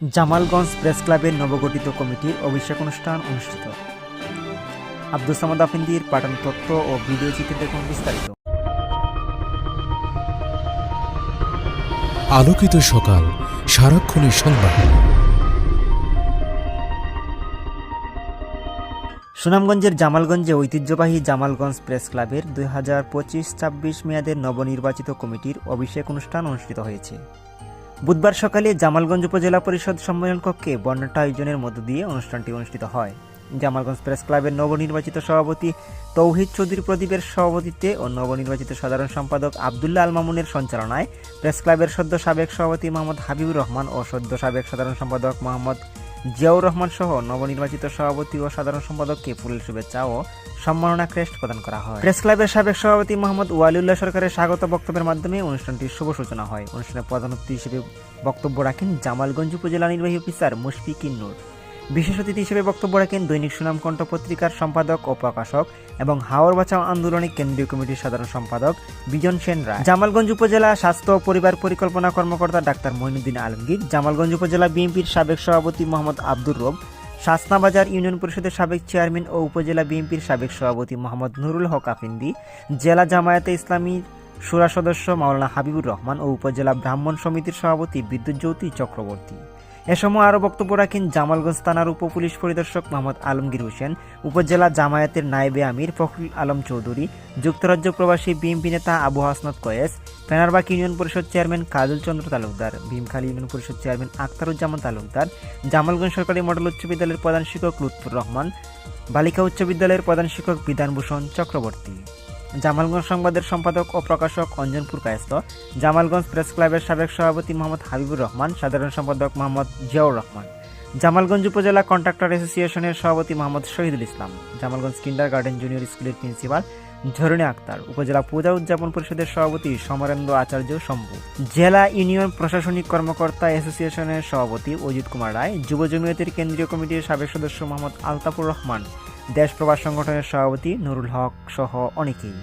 Jamalganj press ক্লাবের নবগঠিত কমিটির অভিষেক অনুষ্ঠান অনুষ্ঠিত। আব্দুল সামাদ আফিন্দির পাঠানো তথ্য ও ভিডিও চিত্রে দেখুন বিস্তারিত। আলোকিত সকাল সারাক্ষণের সংবাদ। সুনামগঞ্জের জামালগঞ্জে ঐতিহ্যবাহী জামালগঞ্জ প্রেস ক্লাবের দুই হাজার পঁচিশ ছাব্বিশ মেয়াদের নবনির্বাচিত কমিটির অভিষেক অনুষ্ঠান অনুষ্ঠিত হয়েছে। বুধবার সকালে জামালগঞ্জ উপজেলা পরিষদ সম্মেলন কক্ষে বর্ণাঢ্য আয়োজনের মধ্য দিয়ে অনুষ্ঠানটি অনুষ্ঠিত হয়। জামালগঞ্জ প্রেস ক্লাবের নবনির্বাচিত সভাপতি তৌহিদ চৌধুরী প্রদীপের সভাপতিত্বে ও নবনির্বাচিত সাধারণ সম্পাদক আবদুল্লাহ আল মামুনের সঞ্চালনায় প্রেস ক্লাবের সদ্য সাবেক সভাপতি মোহাম্মদ হাবিবুর রহমান ও সদ্য সাবেক সাধারণ সম্পাদক মোহাম্মদ জিয়াউর রহমান সহ নবনির্বাচিত সভাপতি ও সাধারণ সম্পাদককে ফুলের শুভেচ্ছা ও সম্মাননা ক্রেস্ট প্রদান করা হয়। প্রেস ক্লাবের সাবেক সভাপতি মোহাম্মদ ওয়ালিউল্লাহ সরকারের স্বাগত বক্তব্যের মাধ্যমে অনুষ্ঠানটির শুভ সূচনা হয়। অনুষ্ঠানে প্রধান অতিথি হিসেবে বক্তব্য রাখেন জামালগঞ্জ উপজেলা নির্বাহী অফিসার মুশফিক নূর। বিশেষ অতিথি হিসেবে বক্তব্য রাখেন দৈনিক সুনাম কণ্ঠ পত্রিকার সম্পাদক ও প্রকাশক এবং হাওর বাঁচাও আন্দোলনের কেন্দ্রীয় কমিটির সাধারণ সম্পাদক বিজন সেন রায়। জামালগঞ্জ উপজেলা স্বাস্থ্য ও পরিবার পরিকল্পনা কর্মকর্তা ডাক্তার মঈনুদ্দিন আলমগীর, জামালগঞ্জ উপজেলা বিএনপির সাবেক সভাপতি মোহাম্মদ আব্দুর রব, শাসনাবাজার ইউনিয়ন পরিষদের সাবেক চেয়ারম্যান ও উপজেলা বিএনপির সাবেক সভাপতি মোহাম্মদ নুরুল হক আফিন্দি, জেলা জামায়াতে ইসলামী সুরা সদস্য মাওলানা হাবিবুর রহমান ও উপজেলা ব্রাহ্মণ সমিতির সভাপতি বিদ্যুৎ জ্যোতি চক্রবর্তী। এ সময় আরও বক্তব্য রাখেন জামালগঞ্জ থানার উপ পুলিশ পরিদর্শক মোহাম্মদ আলমগীর হোসেন, উপজেলা জামায়াতের নায়েবে আমির ফখরুল আলম চৌধুরী, যুক্তরাজ্য প্রবাসী বিএনপি নেতা Abu Hasnat Kayes, Fenarbag union Parishad chairman Kajal Chandra Talukdar, Bhimkhali union Parishad chairman Akhtaruzzaman Talukdar, Jamalganj সরকারি মডেল উচ্চ বিদ্যালয়ের প্রধান শিক্ষক লুৎফুর রহমান, বালিকা উচ্চ বিদ্যালয়ের প্রধান শিক্ষক বিধানভূষণ চক্রবর্তী। জামালগঞ্জ সংবাদের সম্পাদক ও প্রকাশক অঞ্জনপুর কায়স্ত জামালগঞ্জ প্রেস ক্লাবের সাবেক সভাপতি মোহাম্মদ হাবিবুর রহমান, সাধারণ সম্পাদক মোহাম্মদ জিয়াউর রহমান। জামালগঞ্জ উপজেলা কন্ট্রাক্টর অ্যাসোসিয়েশনের সভাপতি Mohammad Shahidul Islam. Jamalganj kindergarten junior স্কুলের প্রিন্সিপাল ঝরণী আক্তার। উপজেলা পূজা উদযাপন পরিষদের সভাপতি সমরেন্দ্র আচার্য শম্ভু। জেলা ইউনিয়ন প্রশাসনিক কর্মকর্তা অ্যাসোসিয়েশনের সভাপতি অজিত কুমার রায়। যুব জমিয়তের কেন্দ্রীয় কমিটির সাবেক সদস্য মোহাম্মদ আলতাফুর রহমান। দেশ প্রবাস সংগঠনের সভাপতি নুরুল হক সহ অনেকেই।